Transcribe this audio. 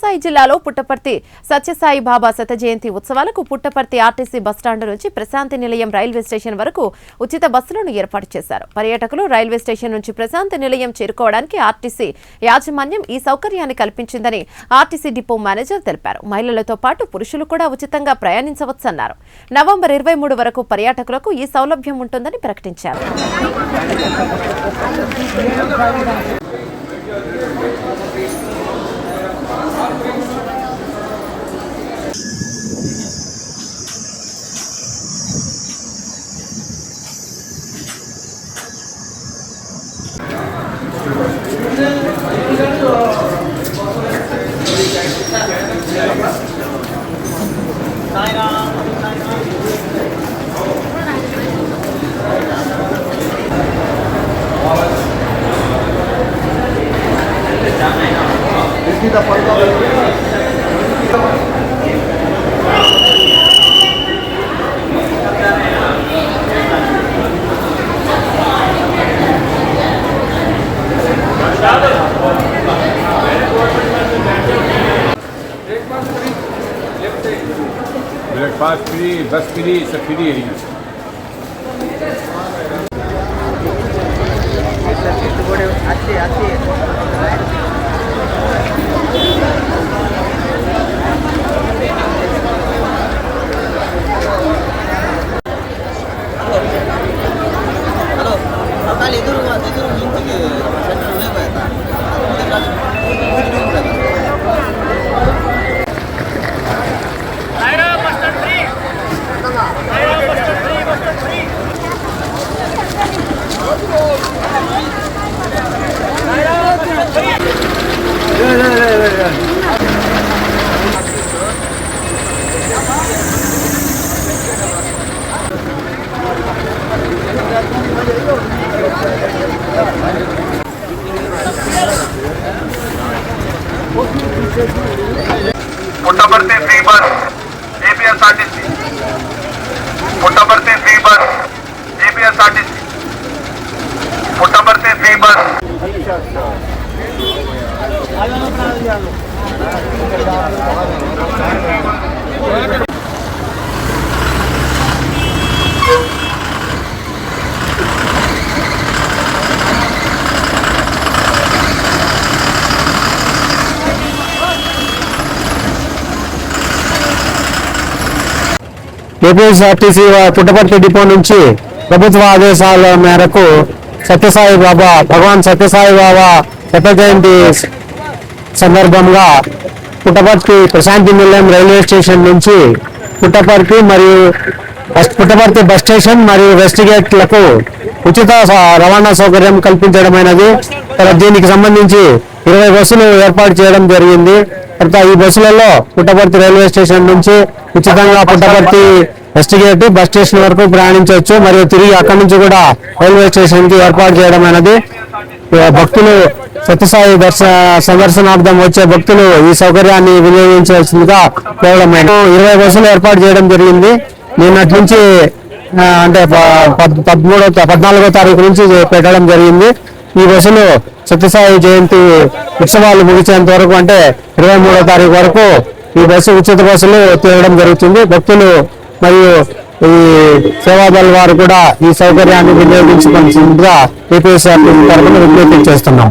సత్యసాయి జిల్లాలో పుట్టపర్తి సత్యసాయి బాబా శత జయంతి ఉత్సవాలకు పుట్టపర్తి ఆర్టీసీ బస్టాండ్ నుంచి ప్రశాంతి నిలయం రైల్వే స్టేషన్ వరకు ఉచిత బస్సులను ఏర్పాటు చేశారు. పర్యాటకులు రైల్వే స్టేషన్ నుంచి ప్రశాంతి నిలయం చేరుకోవడానికి ఆర్టీసీ యాజమాన్యం ఈ సౌకర్యాన్ని కల్పించిందని ఆర్టీసీ డిపో మేనేజర్ తెలిపారు. మహిళలతో పాటు పురుషులు కూడా ఉచితంగా ప్రయాణించవచ్చన్నారు. నవంబర్ ఇరవై మూడు వరకు పర్యాటకులకు ఈ సౌలభ్యం ఉంటుందని ప్రకటించారు. da poi Breakfast free, bus free, it's a free area. Puttaparthi free bus APSRTC Puttaparthi free bus APSRTC Puttaparthi free bus APSRTC Puttaparthi depot నుంచి ప్రభుత్వ ఆదేశాల మేరకు సత్యసాయి బాబా భగవాన్ సత్యసాయి బాబా శత జయంతి సందర్భంగా పుట్టపర్తి ప్రశాంతి నిలయం రైల్వే స్టేషన్ నుంచి పుట్టపర్తి మరియు బస్- పుట్టపర్తి బస్ స్టేషన్ మరియు వెస్ట్ గేట్లకు ఉచిత రవాణా సౌకర్యం కల్పించడమైనది. దీనికి సంబంధించి ఇరవై బస్సులు ఏర్పాటు చేయడం జరిగింది. తర్వాత ఈ బస్సులలో పుట్టపర్తి రైల్వే స్టేషన్ నుంచి ఉచితంగా Puttaparthi west gate bus station వరకు ప్రయాణించవచ్చు. మరియు తిరిగి అక్కడి నుంచి కూడా రైల్వే స్టేషన్కి ఏర్పాటు చేయడం అనేది భక్తులు సత్యసాయి దర్శ సందర్శనార్థం వచ్చే భక్తులు ఈ సౌకర్యాన్ని వినియోగించాల్సిందిగా కోరడం ఇరవై బస్సులు ఏర్పాటు చేయడం జరిగింది. నిన్నటి నుంచి అంటే ప- పద్- పదమూడో పద్నాలుగో తారీఖు నుంచి పెట్టడం జరిగింది. ఈ బస్సులు సత్యసాయి జయంతి ఉత్సవాలు ముగిసేంత వరకు అంటే ఇరవై మూడో తారీఖు వరకు ఈ బస్సు ఉచిత బస్సులు తీయడం జరుగుతుంది. భక్తులు మరియు ఈ సేవాదళ వారు కూడా ఈ సౌకర్యాన్ని వినియోగించుకుని ఏపీఎస్ఆర్టీ తరఫున విజ్ఞప్తి చేస్తున్నాం.